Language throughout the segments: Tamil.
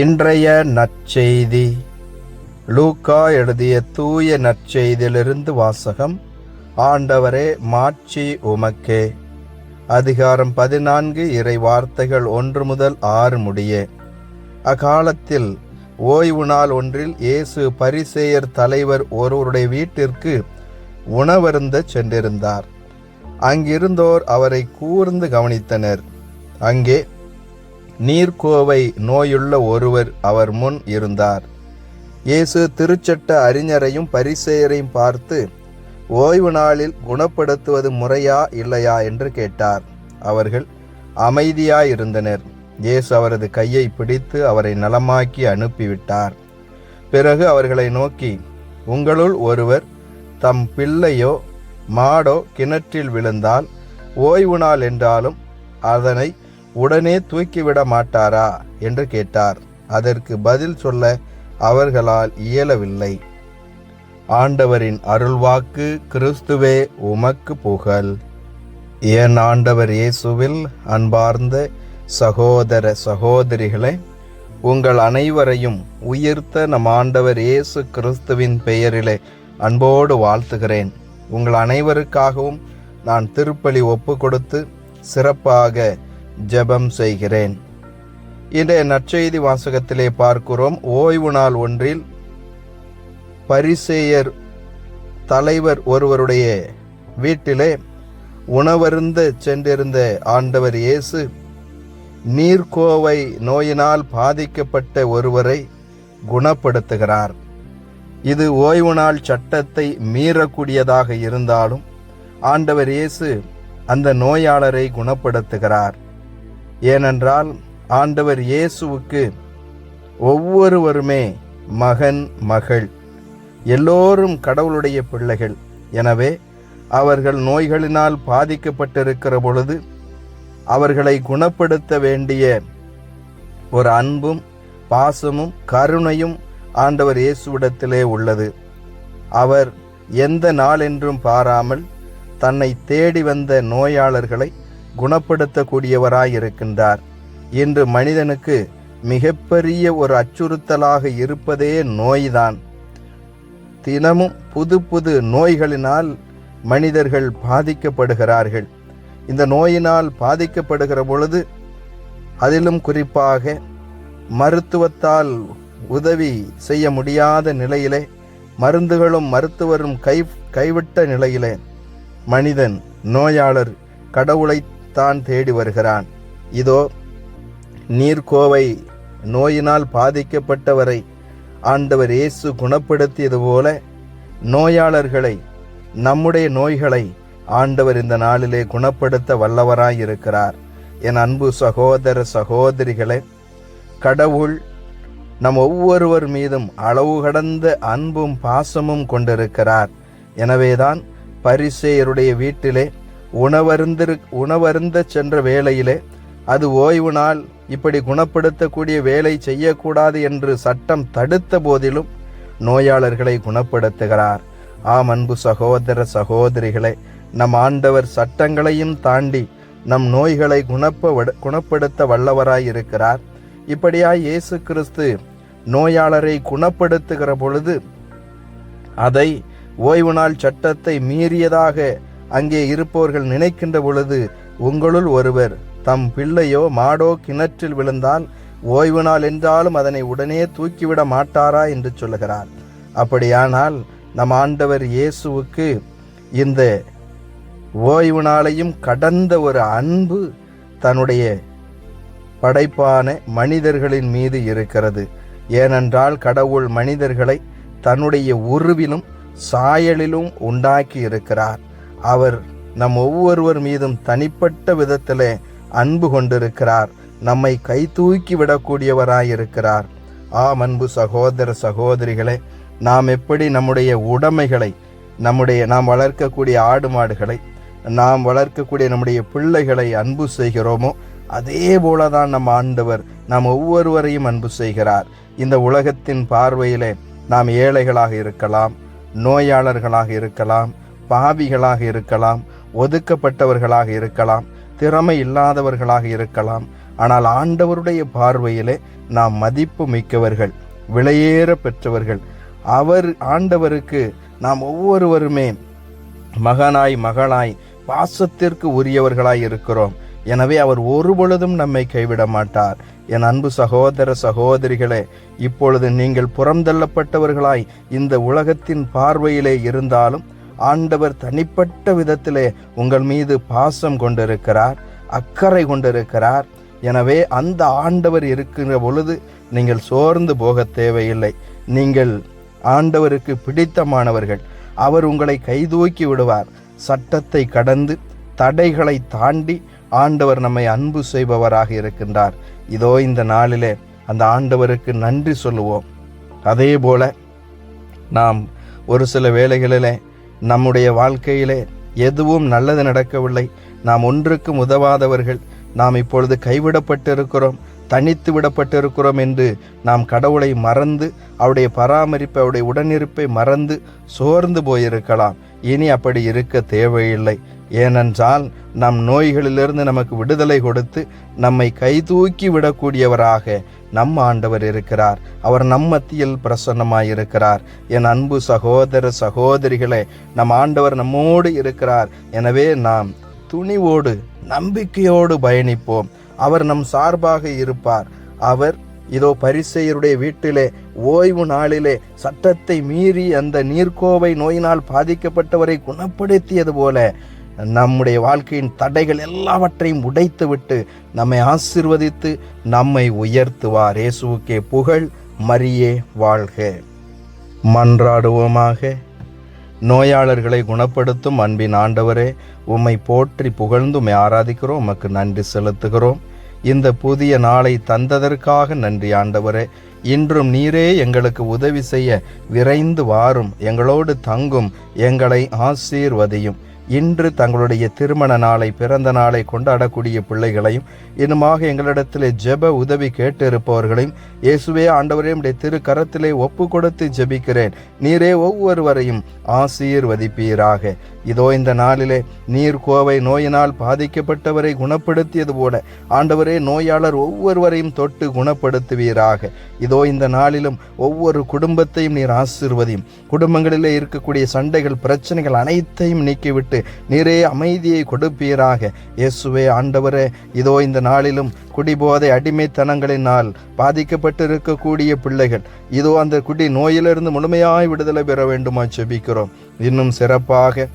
இன்றைய நற்செய்தி. லூக்கா எழுதிய தூய நற்செய்தியிலிருந்து வாசகம் ஆண்டவரே மாட்சி உமக்கே. அதிகாரம் பதினான்கு இறை வார்த்தைகள் ஒன்று முதல் ஆறு முடிய. அக்காலத்தில் ஓய்வு நாள் ஒன்றில் இயேசு பரிசேயர் தலைவர் ஒருவருடைய வீட்டிற்கு உணவருந்த சென்றிருந்தார். அங்கிருந்தோர் அவரை கூர்ந்து கவனித்தனர். அங்கே நீர்க்கோவை நோயுள்ள ஒருவர் அவர் முன் இருந்தார். இயேசு திருச்சட்ட அறிஞரையும் பரிசேயரையும் பார்த்து ஓய்வு நாளில் குணப்படுத்துவது முறையா இல்லையா? என்று கேட்டார். அவர்கள் அமைதியாயிருந்தனர். இயேசு அவரது கையை பிடித்து அவரை நலமாக்கி அனுப்பிவிட்டார். பிறகு அவர்களை நோக்கி உங்களுள் ஒருவர் தம் பிள்ளையோ மாடோ கிணற்றில் விழுந்தால் ஓய்வு நாள் என்றாலும் அதனை உடனே தூக்கிவிட மாட்டாரா? என்று கேட்டார். அதற்கு பதில் சொல்ல அவர்களால் இயலவில்லை. ஆண்டவரின் அருள்வாக்கு கிறிஸ்துவே உமக்கு புகழ். என் ஆண்டவர் இயேசுவில் அன்பார்ந்த சகோதர சகோதரிகளே உங்கள் அனைவரையும் உயிர்த்த நம் ஆண்டவர் இயேசு கிறிஸ்துவின் பெயரிலே அன்போடு வாழ்த்துகிறேன். உங்கள் அனைவருக்காகவும் நான் திருப்பலி ஒப்பு கொடுத்து சிறப்பாக ஜெபம் செய்கிறேன். இன்றைய நற்செய்தி வாசகத்திலே பார்க்கிறோம். ஓய்வு நாள் ஒன்றில் பரிசேயர் தலைவர் ஒருவருடைய வீட்டிலே உணவருந்த சென்றிருந்த ஆண்டவர் இயேசு நீர்க்கோவை நோயினால் பாதிக்கப்பட்ட ஒருவரை குணப்படுத்துகிறார். இது ஓய்வு நாள் சட்டத்தை மீறக்கூடியதாக இருந்தாலும் ஆண்டவர் இயேசு அந்த நோயாளரை குணப்படுத்துகிறார். ஏனென்றால் ஆண்டவர் இயேசுவுக்கு ஒவ்வொருவருமே மகன் மகள் எல்லோரும் கடவுளுடைய பிள்ளைகள். எனவே அவர்கள் நோய்களினால் பாதிக்கப்பட்டிருக்கிற பொழுது அவர்களை குணப்படுத்த வேண்டிய ஒரு அன்பும் பாசமும் கருணையும் ஆண்டவர் இயேசுவிடத்திலே உள்ளது. அவர் எந்த நாளென்றும் பாராமல் தன்னை தேடி வந்த நோயாளர்களை குணப்படுத்தக்கூடியவராயிருக்கின்றார். இன்று மனிதனுக்கு மிகப்பெரிய ஒரு அச்சுறுத்தலாக இருப்பதே நோய்தான். தினமும் புது புது நோய்களினால் மனிதர்கள் பாதிக்கப்படுகிறார்கள். இந்த நோயினால் பாதிக்கப்படுகிற பொழுது அதிலும் குறிப்பாக மருத்துவத்தால் உதவி செய்ய முடியாத நிலையிலே மருந்துகளும் மருத்துவரும் கை கைவிட்ட நிலையிலே மனிதன் நோயாளர் கடவுளை தான் தேடி வருகிறான். இதோ நீர்க்கோவை நோயினால் பாதிக்கப்பட்டவரை ஆண்டவர் இயேசு குணப்படுத்தியது போல நோயாளர்களை நம்முடைய நோய்களை ஆண்டவர் இந்த நாளிலே குணப்படுத்த வல்லவராய் இருக்கிறார் என் அன்பு சகோதர சகோதரிகளே கடவுள் நம் ஒவ்வொருவர் மீதும் அளவு கடந்த அன்பும் பாசமும் கொண்டிருக்கிறார். எனவேதான் பரிசேயருடைய வீட்டிலே உணவருந்திரு உணவருந்த சென்ற வேளையிலே அது ஓய்வு நாள் இப்படி குணப்படுத்தக்கூடிய வேலை செய்யக்கூடாது என்று சட்டம் தடுத்த போதிலும் நோயாளர்களை குணப்படுத்துகிறார். ஆம் அன்பு சகோதர சகோதரிகளே நம் ஆண்டவர் சட்டங்களையும் தாண்டி நம் நோய்களை குணப்ப குணப்படுத்த வல்லவராய் இருக்கிறார். இப்படியாய் இயேசு கிறிஸ்து நோயாளரை குணப்படுத்துகிற பொழுது அதை ஓய்வு நாள் சட்டத்தை மீறியதாக அங்கே இருப்பவர்கள் நினைக்கின்ற பொழுது உங்களுள் ஒருவர் தம் பிள்ளையோ மாடோ கிணற்றில் விழுந்தால் ஓய்வு நாள் என்றாலும் அதனை உடனே தூக்கிவிட மாட்டாரா என்று சொல்லுகிறார். அப்படியானால் நம் ஆண்டவர் இயேசுவுக்கு இந்த ஓய்வு நாளையும் கடந்த ஒரு அன்பு தன்னுடைய படைப்பான மனிதர்களின் மீது இருக்கிறது. ஏனென்றால் கடவுள் மனிதர்களை தன்னுடைய உருவிலும் சாயலிலும் உண்டாக்கி இருக்கிறார். அவர் நம் ஒவ்வொருவர் மீதும் தனிப்பட்ட விதத்திலே அன்பு கொண்டிருக்கிறார். நம்மை கை தூக்கி விடக்கூடியவராயிருக்கிறார். ஆம் அன்பு சகோதர சகோதரிகளே நாம் எப்படி நம்முடைய உடைமைகளை நம்முடைய நாம் வளர்க்கக்கூடிய ஆடு மாடுகளை நாம் வளர்க்கக்கூடிய நம்முடைய பிள்ளைகளை அன்பு செய்கிறோமோ அதே போலதான் நம் ஆண்டவர் நாம் ஒவ்வொருவரையும் அன்பு செய்கிறார். இந்த உலகத்தின் பார்வையிலே நாம் ஏழைகளாக இருக்கலாம் நோயாளர்களாக இருக்கலாம் பாவிகளாக இருக்கலாம் ஒதுக்கப்பட்டவர்களாக இருக்கலாம் திறமை இல்லாதவர்களாக இருக்கலாம். ஆனால் ஆண்டவருடைய பார்வையிலே நாம் மதிப்பு மிக்கவர்கள் விலையேற பெற்றவர்கள். அவர் ஆண்டவருக்கு நாம் ஒவ்வொருவருமே மகனாய் மகளாய் பாசத்திற்கு உரியவர்களாய் இருக்கிறோம். எனவே அவர் ஒருபொழுதும் நம்மை கைவிட மாட்டார். என் அன்பு சகோதர சகோதரிகளே இப்பொழுது நீங்கள் புறந்தள்ளப்பட்டவர்களாய் இந்த உலகத்தின் பார்வையிலே இருந்தாலும் ஆண்டவர் தனிப்பட்ட விதத்திலே உங்கள் மீது பாசம் கொண்டிருக்கிறார் அக்கறை கொண்டிருக்கிறார். எனவே அந்த ஆண்டவர் இருக்கிற பொழுது நீங்கள் சோர்ந்து போக தேவையில்லை. நீங்கள் ஆண்டவருக்கு பிடித்தமானவர்கள். அவர் உங்களை கைதூக்கி விடுவார். சட்டத்தை கடந்து தடைகளை தாண்டி ஆண்டவர் நம்மை அன்பு செய்பவராக இருக்கின்றார். இதோ இந்த நாளிலே அந்த ஆண்டவருக்கு நன்றி சொல்லுவோம். அதே போல நாம் ஒரு சில வேளைகளிலே நம்முடைய வாழ்க்கையிலே எதுவும் நல்லது நடக்கவில்லை. நாம் ஒன்றுக்கும் உதவாதவர்கள். நாம் இப்பொழுது கைவிடப்பட்டிருக்கிறோம் தனித்து விடப்பட்டிருக்கிறோம் என்று நாம் கடவுளை மறந்து அவருடைய பராமரிப்பை அவருடைய உடனிருப்பை மறந்து சோர்ந்து போயிருக்கலாம். இனி அப்படி இருக்க தேவையில்லை. ஏனென்றால் நம் நோய்களிலிருந்து நமக்கு விடுதலை கொடுத்து நம்மை கைதூக்கி விடக்கூடியவராக நம் ஆண்டவர் இருக்கிறார். அவர் நம் மத்தியில் பிரசன்னமாயிருக்கிறார். என் அன்பு சகோதர சகோதரிகளே நம் ஆண்டவர் நம்மோடு இருக்கிறார். எனவே நாம் துணிவோடு நம்பிக்கையோடு பயணிப்போம். அவர் நம் சார்பாக இருப்பார். அவர் இதோ பரிசெயருடைய வீட்டிலே ஓய்வு நாளிலே சட்டத்தை மீறி அந்த நீர்க்கோவை நோயினால் பாதிக்கப்பட்டவரை குணப்படுத்தியது போல நம்முடைய வாழ்க்கையின் தடைகள் எல்லாவற்றையும் உடைத்துவிட்டு நம்மை ஆசிர்வதித்து நம்மை உயர்த்துவார். இயேசுவுக்கே புகழ் மரியே வாழ்க. மன்றாடுவோமாக. நோயாளர்களை குணப்படுத்தும் அன்பின் ஆண்டவரே உம்மை போற்றி புகழ்ந்து உம்மை ஆராதிக்கிறோம் உமக்கு நன்றி செலுத்துகிறோம். இந்த புதிய நாளை தந்ததற்காக நன்றி ஆண்டவரே. இன்றும் நீரே எங்களுக்கு உதவி செய்ய விரைந்து வாரும் எங்களோடு தங்கும் எங்களை ஆசீர்வதியும். இன்று தங்களுடைய திருமண நாளை பிறந்த நாளை கொண்டாடக்கூடிய பிள்ளைகளையும் இன்னுமாக எங்களிடத்தில் ஜெப உதவி கேட்டிருப்பவர்களையும் இயேசுவே ஆண்டவரே உடைய திரு கரத்திலே ஒப்பு கொடுத்து ஜெபிக்கிறேன். நீரே ஒவ்வொருவரையும் ஆசீர்வதிப்பீராக. இதோ இந்த நாளிலே நீர் கோவை நோயினால் பாதிக்கப்பட்டவரை குணப்படுத்தியது போல ஆண்டவரே நோயாளர் ஒவ்வொருவரையும் தொட்டு குணப்படுத்துவீராக. இதோ இந்த நாளிலும் ஒவ்வொரு குடும்பத்தையும் நீர் ஆசீர்வதியும். குடும்பங்களிலே இருக்கக்கூடிய சண்டைகள் பிரச்சனைகள் அனைத்தையும் நீக்கிவிட்டு நீரே அமைதியை கொடுப்பீராக. இயேசுவே ஆண்டவரே இதோ இந்த நாளிலும் குடிபோதை அடிமைத்தனங்களினால் பாதிக்கப்பட்டிருக்கக்கூடிய பிள்ளைகள் இதோ அந்த குடி நோயிலிருந்து முழுமையாய் விடுதலை பெற வேண்டுமா செபிக்கிறோம். இன்னும் சிறப்பாக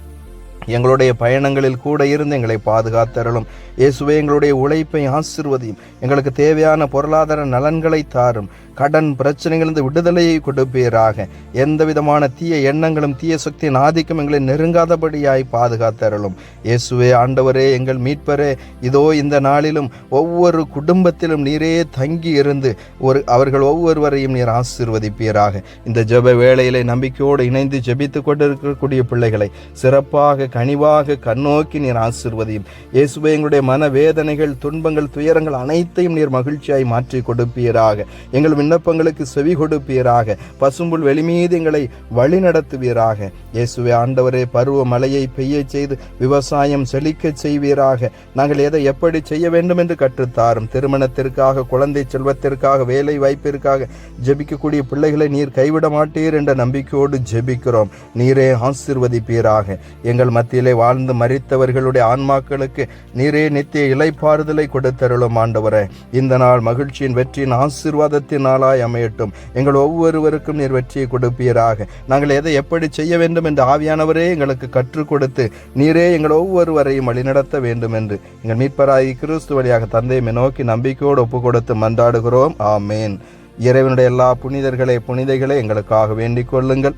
எங்களுடைய பயணங்களில் கூட இருந்து எங்களை பாதுகாத்தரலும் இயேசுவே எங்களுடைய உழைப்பை ஆசிர்வதியும். எங்களுக்கு தேவையான பொருளாதார நலன்களை தாரும். கடன் பிரச்சனைகளிலிருந்து விடுதலையை கொடுப்பீராக. எந்த விதமான தீய எண்ணங்களும் தீய சக்தியின் ஆதிக்கம் எங்களை நெருங்காதபடியாய் பாதுகாத்தரலும் இயேசுவே ஆண்டவரே எங்கள் மீட்பரே இதோ இந்த நாளிலும் ஒவ்வொரு குடும்பத்திலும் நீரே தங்கி இருந்து ஒரு அவர்கள் ஒவ்வொருவரையும் நீர் ஆசிர்வதிப்பீராக. இந்த ஜெப வேளையிலே நம்பிக்கையோடு இணைந்து ஜெபித்து கொண்டிருக்கக்கூடிய பிள்ளைகளை சிறப்பாக கனிவாக கண்ணோக்கி நீர் ஆசிர்வதியும். இயேசுவே எங்களுடைய மன வேதனைகள் துன்பங்கள் துயரங்கள் அனைத்தையும் நீர் மகிழ்ச்சியாய் மாற்றி கொடுப்பீராக. எங்கள் விண்ணப்பங்களுக்கு செவி கொடுப்பீராக. பசும்புல் வெளிமீது எங்களை வழி நடத்துவீராக. இயேசுவே ஆண்டவரே பருவ மலையை பெய்ய செய்து விவசாயம் செழிக்க செய்வீராக. நாங்கள் எதை எப்படி செய்ய வேண்டும் என்று கற்றுத்தாரும். திருமணத்திற்காக குழந்தை செல்வத்திற்காக வேலை வாய்ப்பிற்காக ஜெபிக்கக்கூடிய பிள்ளைகளை நீர் கைவிட மாட்டீர் என்ற நம்பிக்கையோடு ஜெபிக்கிறோம். நீரே ஆசிர்வதிப்பீராக. எங்கள் மத்தியிலே வாழ்ந்து மறித்தவர்களுடைய ஆன்மாக்களுக்கு நீரே நித்திய இலைப்பாறுதலை கொடுத்தருளும் ஆண்டவரே. இந்த நாள் மகிழ்ச்சியின் வெற்றியின் ஆசீர்வாதத்தின் நாளாய் அமையட்டும். எங்கள் ஒவ்வொருவருக்கும் நீர் வெற்றியை கொடுப்பீராக. நாங்கள் எதை எப்படி செய்ய வேண்டும் என்று ஆவியானவரே எங்களுக்கு கற்றுக் கொடுத்து நீரே எங்கள் ஒவ்வொருவரையும் வழிநடத்த வேண்டும் என்று எங்கள் மீட்பராகி கிறிஸ்து வழியாக தந்தையை நோக்கி நம்பிக்கையோடு ஒப்பு கொடுத்து மன்றாடுகிறோம். ஆமேன். இறைவனுடைய எல்லா புனிதர்களே புனிதைகளே எங்களுக்காக வேண்டிக் கொள்ளுங்கள்.